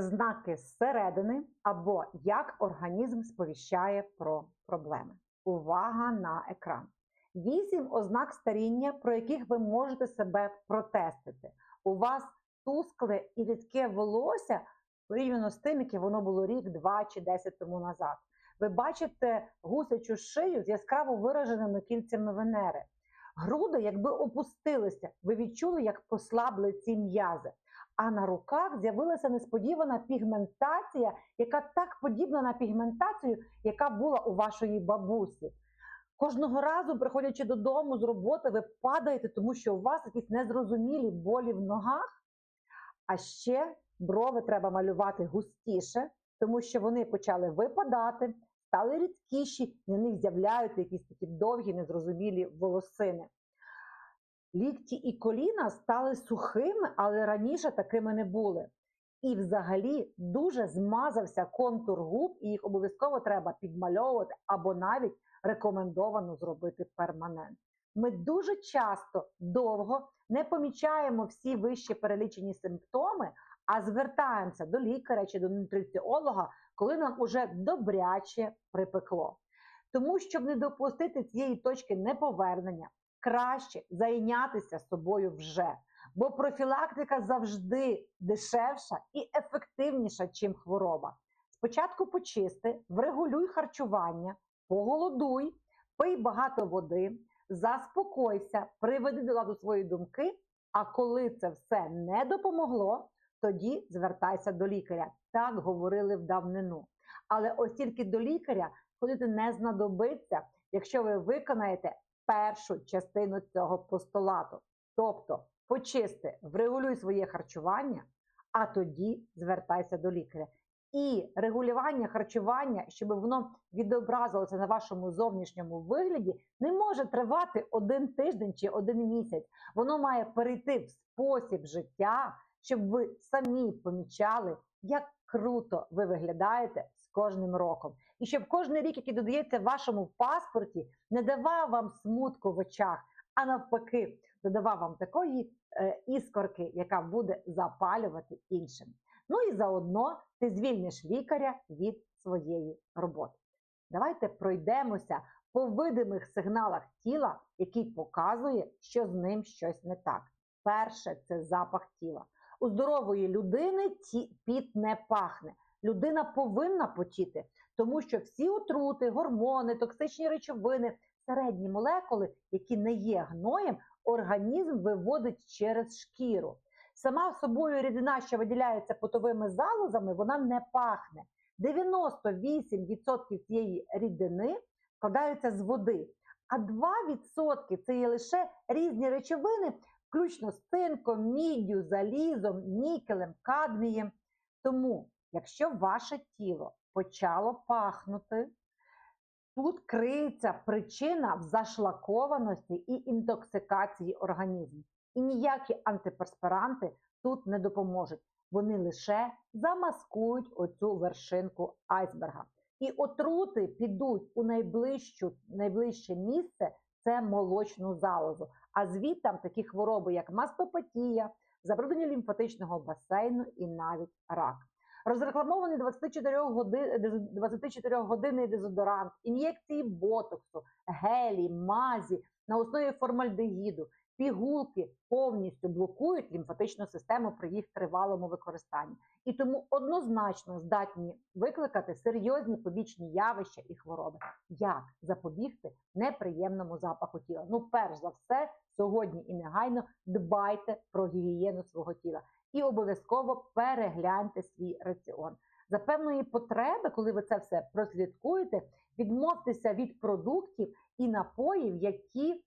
знаки зсередини або як організм сповіщає про проблеми. Увага на екран. Вісім ознак старіння, про яких ви можете себе протестити. У вас тускле і рідке волосся порівняно з тим, яке воно було рік, два чи десять тому назад. Ви бачите гусячу шию з яскраво вираженими кільцями Венери. Груди, якби опустилися, ви відчули, як послабли ці м'язи. А на руках з'явилася несподівана пігментація, яка так подібна на пігментацію, яка була у вашої бабусі. Кожного разу, приходячи додому з роботи, ви падаєте, тому що у вас якісь незрозумілі болі в ногах. А ще брови треба малювати густіше, тому що вони почали випадати, стали рідкіші, на них з'являються якісь такі довгі, незрозумілі волосини. Лікті і коліна стали сухими, але раніше такими не були. І взагалі дуже змазався контур губ, і їх обов'язково треба підмальовувати або навіть рекомендовано зробити перманент. Ми дуже часто довго не помічаємо всі вище перелічені симптоми, а звертаємося до лікаря чи до нутриціолога, коли нам уже добряче припекло. Тому, щоб не допустити цієї точки неповернення, краще зайнятися собою вже. Бо профілактика завжди дешевша і ефективніша, чим хвороба. Спочатку почисти, врегулюй харчування, поголодуй, пий багато води, заспокойся, приведи до ладу свої думки. А коли це все не допомогло, тоді звертайся до лікаря. Так говорили в давнину. Але ось тільки до лікаря ходити не знадобиться, якщо ви виконаєте першу частину цього постулату. Тобто почисти, врегулюй своє харчування, а тоді звертайся до лікаря. І регулювання харчування, щоб воно відобразилося на вашому зовнішньому вигляді, не може тривати один тиждень чи один місяць. Воно має перейти в спосіб життя, щоб ви самі помічали, як круто ви виглядаєте з кожним роком. І щоб кожен рік, який додається вашому паспорті, не давав вам смутку в очах, а навпаки, додавав вам такої е, іскорки, яка буде запалювати іншим. Ну і заодно ти звільниш лікаря від своєї роботи. Давайте пройдемося по видимих сигналах тіла, який показує, що з ним щось не так. Перше це запах тіла. У здорової людини ті, піт не пахне. Людина повинна потіти, тому що всі отрути, гормони, токсичні речовини, середні молекули, які не є гноєм, організм виводить через шкіру. Сама собою рідина, що виділяється потовими залозами, вона не пахне. 98% цієї рідини складаються з води, а 2% це є лише різні речовини, включно з цинком, міддю, залізом, нікелем, кадмієм. Тому, якщо ваше тіло почало пахнути, тут криється причина в зашлакованості і інтоксикації організму. І ніякі антиперспиранти тут не допоможуть. Вони лише замаскують оцю вершинку айсберга. І отрути підуть у найближче місце це молочну залозу. А звідтам такі хвороби, як мастопатія, забруднення лімфатичного басейну і навіть рак. Розрекламований 24 годин, 24 годинний дезодорант, ін'єкції ботоксу, гелі, мазі на основі формальдегіду, пігулки повністю блокують лімфатичну систему при їх тривалому використанні, і тому однозначно здатні викликати серйозні побічні явища і хвороби. Як запобігти неприємному запаху тіла? Ну, перш за все, сьогодні і негайно дбайте про гігієну свого тіла і обов'язково перегляньте свій раціон. За певної потреби, коли ви це все прослідкуєте, відмовтеся від продуктів і напоїв, які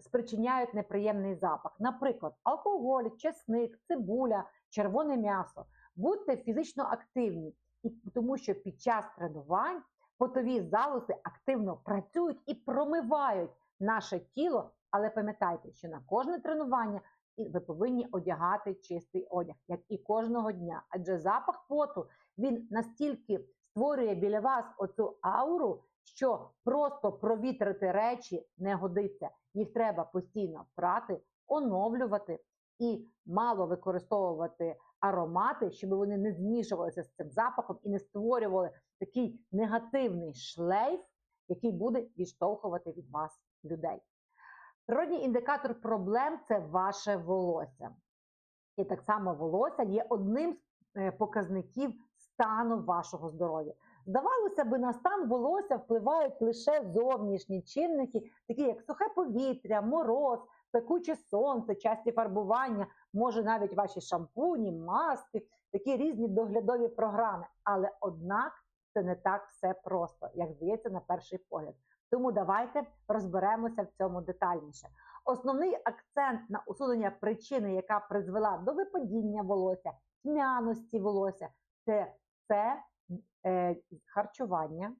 спричиняють неприємний запах. Наприклад, алкоголь, чесник, цибуля, червоне м'ясо. Будьте фізично активні, і тому що під час тренувань потові залози активно працюють і промивають наше тіло. Але пам'ятайте, що на кожне тренування ви повинні одягати чистий одяг, як і кожного дня. Адже запах поту він настільки створює біля вас оцю ауру, що просто провітрити речі не годиться. Їх треба постійно прати, оновлювати і мало використовувати аромати, щоб вони не змішувалися з цим запахом і не створювали такий негативний шлейф, який буде відштовхувати від вас людей. Природній індикатор проблем це ваше волосся. І так само волосся є одним з е, показників стану вашого здоров'я. Здавалося би, на стан волосся впливають лише зовнішні чинники, такі як сухе повітря, мороз, пекуче сонце, часті фарбування, може навіть ваші шампуні, маски, такі різні доглядові програми. Але однак це не так все просто, як здається на перший погляд. Тому давайте розберемося в цьому детальніше. Основний акцент на усунення причини, яка призвела до випадіння волосся, тьмяності волосся, це, це харчування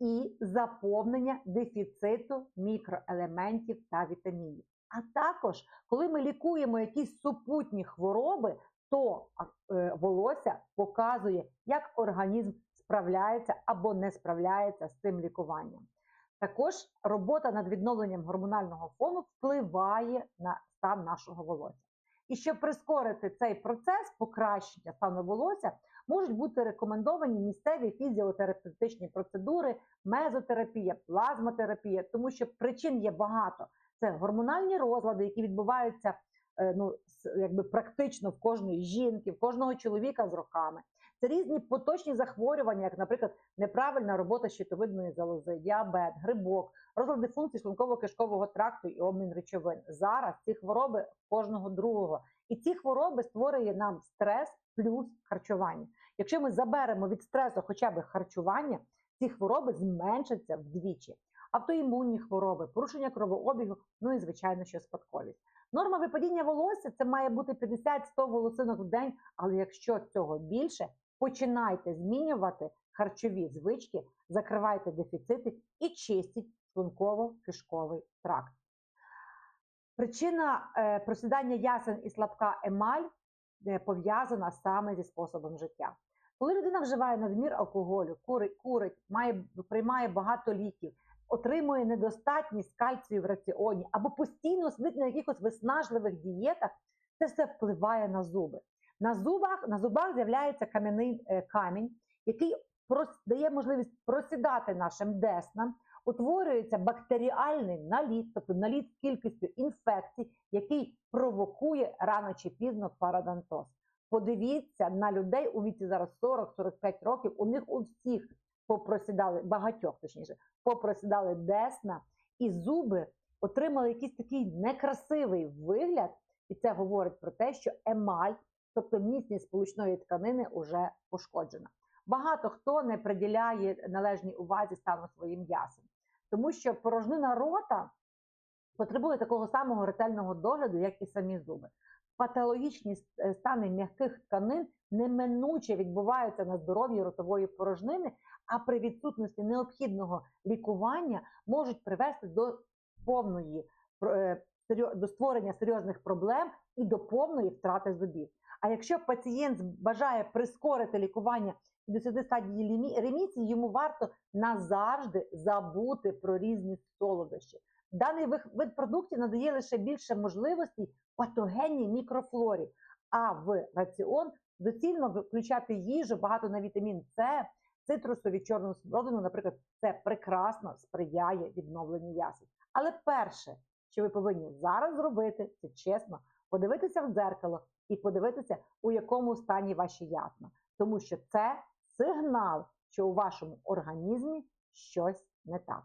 і заповнення дефіциту мікроелементів та вітамінів. А також, коли ми лікуємо якісь супутні хвороби, то е, волосся показує, як організм справляється або не справляється з цим лікуванням. Також робота над відновленням гормонального фону впливає на стан нашого волосся. І щоб прискорити цей процес покращення стану волосся, можуть бути рекомендовані місцеві фізіотерапевтичні процедури, мезотерапія, плазмотерапія, тому що причин є багато. Це гормональні розлади, які відбуваються е, ну, якби практично в кожної жінки, в кожного чоловіка з роками. Це різні поточні захворювання, як, наприклад, неправильна робота щитовидної залози, діабет, грибок, розлади функцій шлунково-кишкового тракту і обмін речовин. Зараз ці хвороби кожного другого. І ці хвороби створює нам стрес плюс харчування. Якщо ми заберемо від стресу хоча б харчування, ці хвороби зменшаться вдвічі. Автоімунні хвороби, порушення кровообігу, ну і звичайно, що спадковість. Норма випадіння волосся це має бути 50-100 волосинок в день, але якщо цього більше, починайте змінювати харчові звички, закривайте дефіцити і чистіть шлунково-кишковий тракт. Причина е, просідання ясен і слабка емаль е, пов'язана саме зі способом життя. Коли людина вживає надмір алкоголю, курить, курить, має, приймає багато ліків, отримує недостатність кальцію в раціоні або постійно сидить на якихось виснажливих дієтах, це все впливає на зуби. На зубах на зубах з'являється кам'яний е, камінь, який дає можливість просідати нашим деснам, утворюється бактеріальний наліт, тобто наліт з кількістю інфекцій, який провокує рано чи пізно парадонтоз. Подивіться на людей у віці зараз 40-45 років. У них у всіх попросідали багатьох, точніше, попросідали десна, і зуби отримали якийсь такий некрасивий вигляд, і це говорить про те, що емаль, тобто міцність сполучної тканини, вже пошкоджена. Багато хто не приділяє належній увазі стану своїм м'ясом, тому що порожнина рота потребує такого самого ретельного догляду, як і самі зуби. Патологічні е, стани м'яких тканин неминуче відбуваються на здоров'ї ротової порожнини, а при відсутності необхідного лікування можуть привести до повної е, до створення серйозних проблем і до повної втрати зубів. А якщо пацієнт бажає прискорити лікування і досягти стадії ремісії, йому варто назавжди забути про різні солодощі. Даний вид продуктів надає лише більше можливостей патогенній мікрофлорі, а в раціон доцільно включати їжу багато на вітамін С, цитрусові чорну смородину, наприклад, це прекрасно сприяє відновленню ясен. Але перше, що ви повинні зараз зробити, це чесно, подивитися в дзеркало і подивитися, у якому стані ваші ясна. Тому що це сигнал, що у вашому організмі щось не так.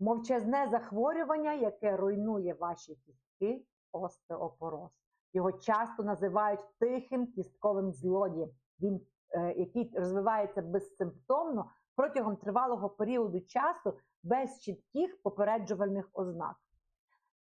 Мовчазне захворювання, яке руйнує ваші кістки, остеопороз. Його часто називають тихим кістковим злодієм. Він Е, який розвивається безсимптомно протягом тривалого періоду часу без чітких попереджувальних ознак.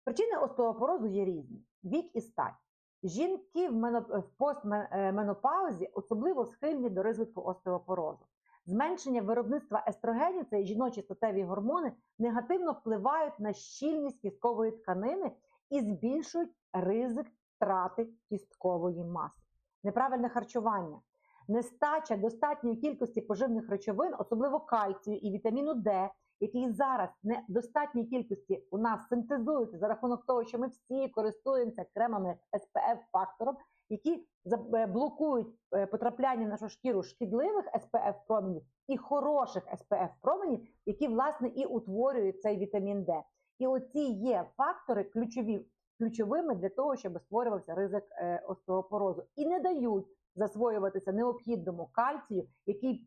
Причини остеопорозу є різні: вік і стать. Жінки в постменопаузі особливо схильні до розвитку остеопорозу. Зменшення виробництва естрогенів, це жіночі статеві гормони, негативно впливають на щільність кісткової тканини і збільшують ризик втрати кісткової маси. Неправильне харчування, нестача достатньої кількості поживних речовин, особливо кальцію і вітаміну Д, який зараз не в достатній кількості у нас синтезується за рахунок того, що ми всі користуємося кремами SPF фактором, які е, блокують е, потрапляння нашу шкіру шкідливих SPF променів і хороших SPF променів, які власне і утворюють цей вітамін Д. І оці є фактори ключові, ключовими для того, щоб створювався ризик е, остеопорозу, і не дають засвоюватися необхідному кальцію, який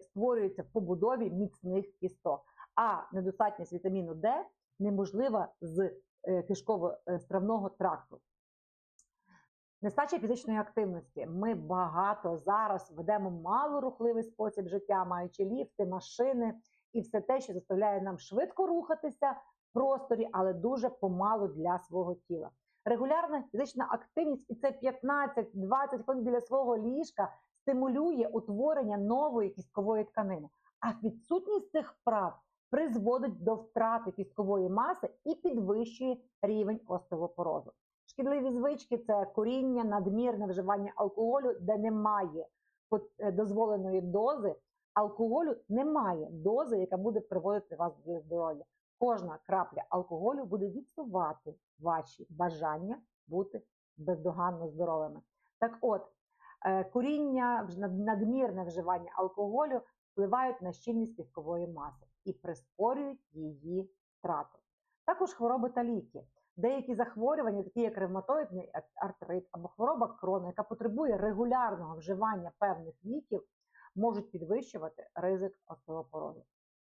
створюється в побудові міцних кісток. А недостатність вітаміну Д неможлива з е, кишково-стравного тракту. Нестача фізичної активності. Ми багато зараз ведемо малорухливий спосіб життя, маючи ліфти, машини і все те, що заставляє нам швидко рухатися в просторі, але дуже помалу для свого тіла. Регулярна фізична активність, і це 15-20 хвилин біля свого ліжка, стимулює утворення нової кісткової тканини. А відсутність цих вправ призводить до втрати кісткової маси і підвищує рівень остеопорозу. Шкідливі звички це куріння, надмірне вживання алкоголю, де немає е, дозволеної дози. Алкоголю немає дози, яка буде приводити вас до здоров'я. Кожна крапля алкоголю буде відсувати ваші бажання бути бездоганно здоровими. Так от, е, куріння, надмірне вживання алкоголю впливають на щільність кісткової маси і прискорюють її втрату. Також хвороби та ліки. Деякі захворювання, такі як ревматоїдний артрит або хвороба крона, яка потребує регулярного вживання певних ліків, можуть підвищувати ризик остеопорозу.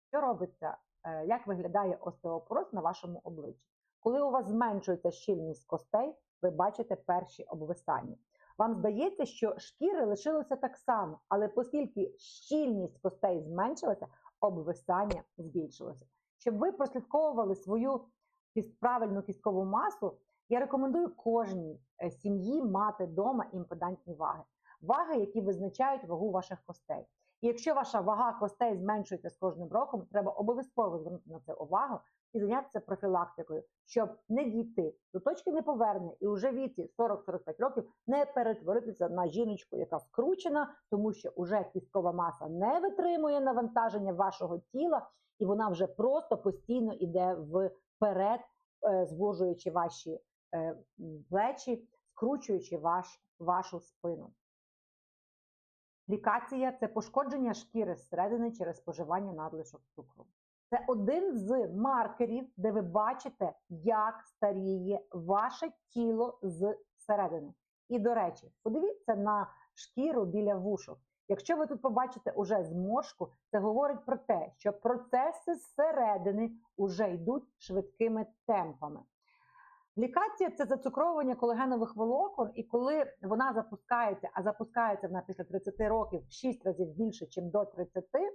Що робиться, е, як виглядає остеопороз на вашому обличчі? Коли у вас зменшується щільність костей, ви бачите перші обвисання. Вам здається, що шкіри лишилося так само, але оскільки щільність костей зменшилася, обвисання збільшилося. Щоб ви прослідковували свою правильну кісткову масу, я рекомендую кожній е, сім'ї мати вдома імпедантні ваги. Ваги, які визначають вагу ваших костей. І якщо ваша вага костей зменшується з кожним роком, треба обов'язково звернути на це увагу і зайнятися профілактикою, щоб не дійти до точки неповернення і вже віці 40-45 років не перетворитися на жіночку, яка скручена, тому що вже кісткова маса не витримує навантаження вашого тіла, і вона вже просто постійно йде вперед, е, звужуючи ваші е, плечі, скручуючи ваш, вашу спину. Лікація це пошкодження шкіри зсередини через споживання надлишок цукру. Це один з маркерів, де ви бачите, як старіє ваше тіло зсередини. І, до речі, подивіться на шкіру біля вушок. Якщо ви тут побачите уже зморшку, це говорить про те, що процеси зсередини вже йдуть швидкими темпами. Глікація це зацукровування колагенових волокон, і коли вона запускається, а запускається вона після 30 років в 6 разів більше, ніж до 30, е,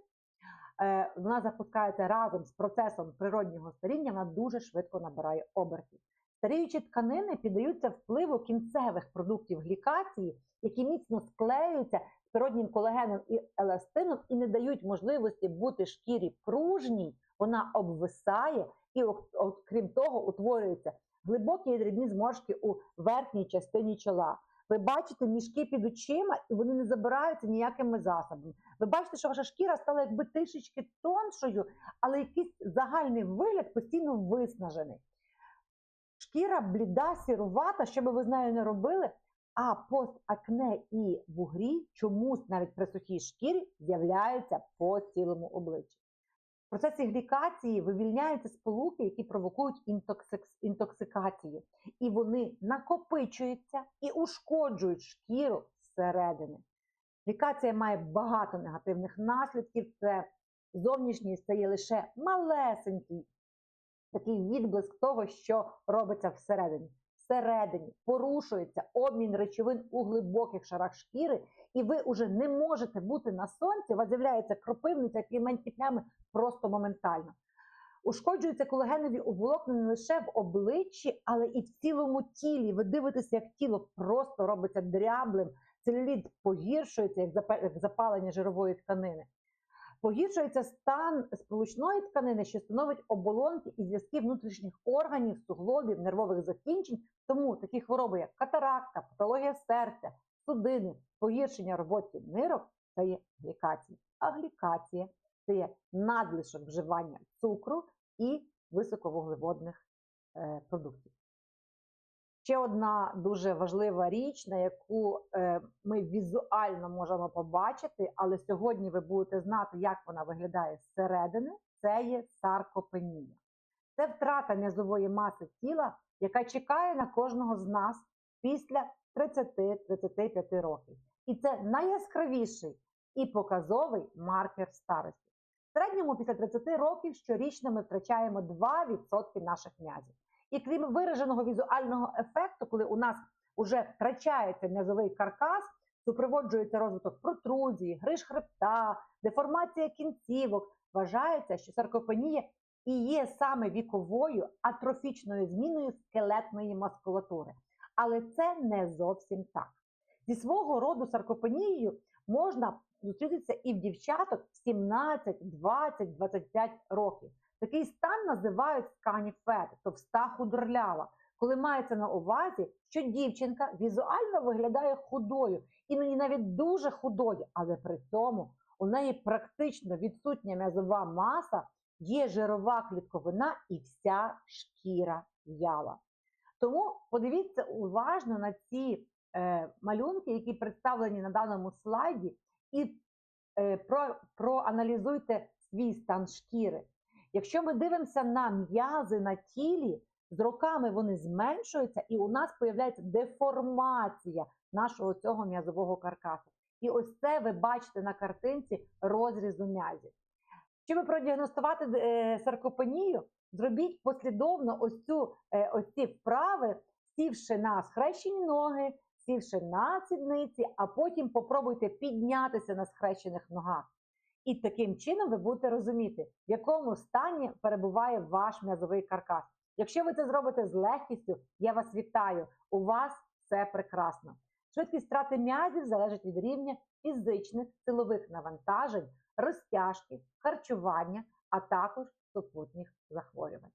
вона запускається разом з процесом природнього старіння, вона дуже швидко набирає обертів. Старіючі тканини піддаються впливу кінцевих продуктів глікації, які міцно склеюються з природнім колагеном і еластином і не дають можливості бути шкірі пружній, вона обвисає, і ок- окрім того, утворюються глибокі і дрібні зморшки у верхній частині чола. Ви бачите мішки під очима, і вони не забираються ніякими засобами. Ви бачите, що ваша шкіра стала якби трішечки тоншою, але якийсь загальний вигляд постійно виснажений. Шкіра бліда, сірувата, що би ви з нею не робили, а постакне і вугрі чомусь навіть при сухій шкірі з'являються по цілому обличчі. В процесі глікації вивільняються сполуки, які провокують інтоксикацію, і вони накопичуються і ушкоджують шкіру зсередини. Глікація має багато негативних наслідків. Це зовнішність це є лише малесенький такий відблиск того, що робиться всередині. Всередині порушується обмін речовин у глибоких шарах шкіри, і ви вже не можете бути на сонці, у вас з'являється кропивниця, пігментні плями просто моментально. Ушкоджуються колагенові волокна не лише в обличчі, але і в цілому тілі. Ви дивитеся, як тіло просто робиться дряблим, целюліт погіршується, як запалення жирової тканини. Погіршується стан сполучної тканини, що становить оболонки і зв'язки внутрішніх органів, суглобів, нервових закінчень. Тому такі хвороби, як катаракта, патологія серця, судини, погіршення роботи нирок це є глікація. А глікація це є надлишок вживання цукру і високовуглеводних е, продуктів. Ще одна дуже важлива річ, на яку е, ми візуально можемо побачити, але сьогодні ви будете знати, як вона виглядає зсередини, це є саркопенія. Це втрата м'язової маси тіла, яка чекає на кожного з нас після 30-35 років. І це найяскравіший і показовий маркер старості. В середньому після 30 років щорічно ми втрачаємо 2% наших м'язів. І крім вираженого візуального ефекту, коли у нас вже втрачається м'язовий каркас, супроводжується розвиток протрузії, гриж хребта, деформація кінцівок. Вважається, що саркопенія і є саме віковою атрофічною зміною скелетної мускулатури. Але це не зовсім так. Зі свого роду саркопенією можна зустрітися і в дівчаток в 17, 20, 25 років. Такий стан називають сканіфет, товста худорлява, коли мається на увазі, що дівчинка візуально виглядає худою, іноді навіть дуже худою, але при цьому у неї практично відсутня м'язова маса, є жирова клітковина і вся шкіра в'яла. Тому подивіться уважно на ці е, малюнки, які представлені на даному слайді, і е, про, проаналізуйте свій стан шкіри. Якщо ми дивимося на м'язи на тілі, з роками вони зменшуються, і у нас появляється деформація нашого цього м'язового каркасу. І ось це ви бачите на картинці розрізу м'язів. Щоб продіагностувати е, саркопенію, зробіть послідовно ось, цю, е, ось ці вправи, сівши на схрещені ноги, сівши на сідниці, а потім попробуйте піднятися на схрещених ногах. І таким чином ви будете розуміти, в якому стані перебуває ваш м'язовий каркас. Якщо ви це зробите з легкістю, я вас вітаю. У вас все прекрасно. Швидкість втрати м'язів залежить від рівня фізичних силових навантажень, розтяжки, харчування, а також супутніх захворювань.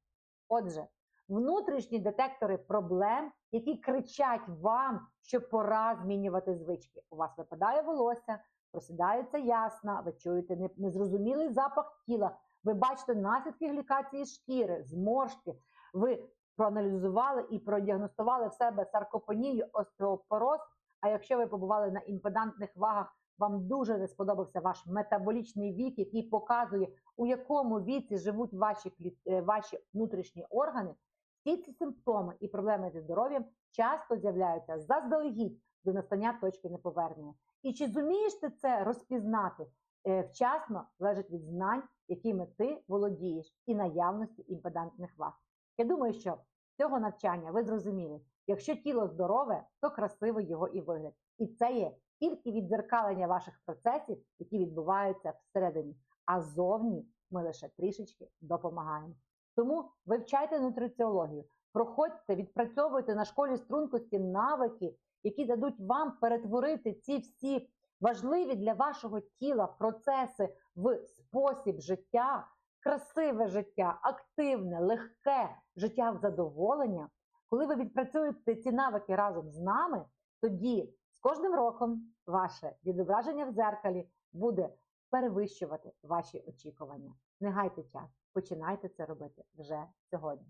Отже, внутрішні детектори проблем, які кричать вам, що пора змінювати звички. У вас випадає волосся, просідаються ясна, ви чуєте незрозумілий запах тіла, ви бачите наслідки глікації шкіри, зморшки. Ви проаналізували і продіагностували в себе саркопонію, остеопороз. А якщо ви побували на імпедантних вагах, вам дуже не сподобався ваш метаболічний вік, який показує, у якому віці живуть ваші е, ваші внутрішні органи, всі ці симптоми і проблеми зі здоров'ям часто з'являються заздалегідь до настання точки неповернення. І чи зумієш ти це розпізнати е, вчасно залежить від знань, якими ти володієш, і наявності імпедантних ваг. Я думаю, що цього навчання ви зрозуміли, якщо тіло здорове, то красивий його і вигляд. І це є тільки віддзеркалення ваших процесів, які відбуваються всередині. А зовні ми лише трішечки допомагаємо. Тому вивчайте нутриціологію, проходьте, відпрацьовуйте на школі стрункості навики, які дадуть вам перетворити ці всі важливі для вашого тіла процеси в спосіб життя, красиве життя, активне, легке життя в задоволення. Коли ви відпрацюєте ці навики разом з нами, тоді з кожним роком ваше відображення в дзеркалі буде перевищувати ваші очікування. Не гайте час, починайте це робити вже сьогодні.